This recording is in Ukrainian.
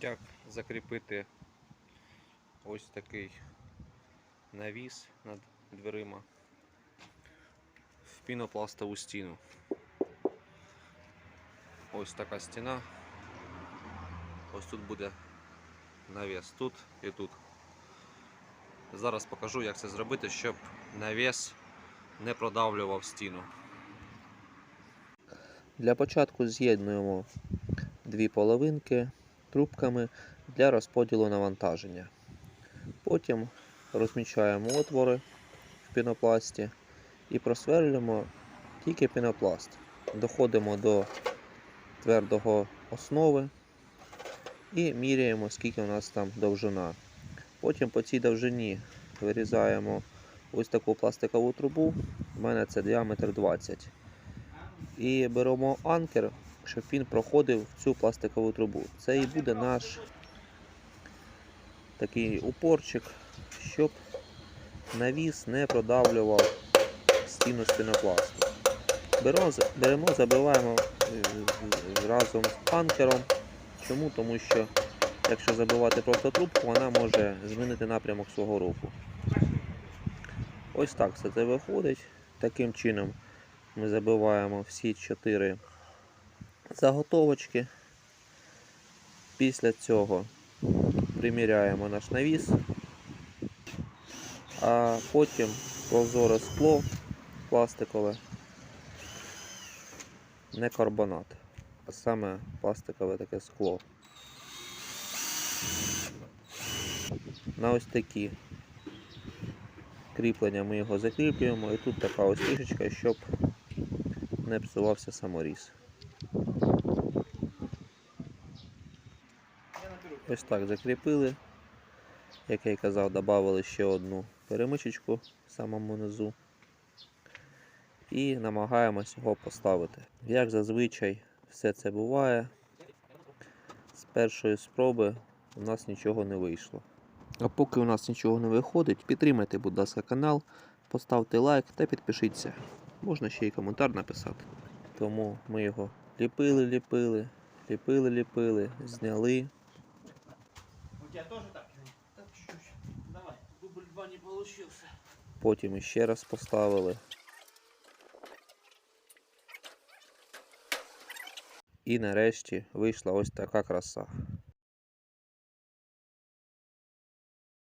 як закріпити ось такий навіс над дверима в пінопластову стіну. Ось така стіна. Ось тут буде навіс тут і тут. Зараз покажу, як це зробити, щоб навіс не продавлював стіну. Для початку з'єднуємо дві половинки трубками для розподілу навантаження. Потім розміщаємо отвори в пінопласті і просверлюємо тільки пінопласт. Доходимо до твердого основи і міряємо, скільки у нас там довжина. Потім по цій довжині вирізаємо ось таку пластикову трубу. У мене це діаметр 20. І беремо анкер, щоб він проходив в цю пластикову трубу. Це і буде наш такий упорчик, щоб навіс не продавлював стіну з пінопласту. Беремо, забиваємо е, разом з анкером. Чому? Тому що якщо забивати просто трубку, вона може змінити напрямок свого руху. Ось так все це виходить. Таким чином ми забиваємо всі чотири заготовочки. Після цього приміряємо наш навіс, а потім прозоре скло пластикове, не карбонат, а саме пластикове таке скло. На ось такі кріплення ми його закріплюємо і тут така ось фішечка, щоб не псувався саморіз. Ось так закріпили. Як я й казав, додали ще одну перемичечку в самому низу. І намагаємось його поставити. Як зазвичай все це буває, з першої спроби у нас нічого не вийшло. А поки у нас нічого не виходить, підтримайте, будь ласка, канал, поставте лайк та підпишіться. Можна ще й коментар написати. Тому ми його ліпили, ліпили, ліпили, ліпили, зняли. У тебе теж так? Так, чуть-чуть. Давай, дубль 2 не получился. Потім іще раз поставили. І нарешті вийшла ось така краса.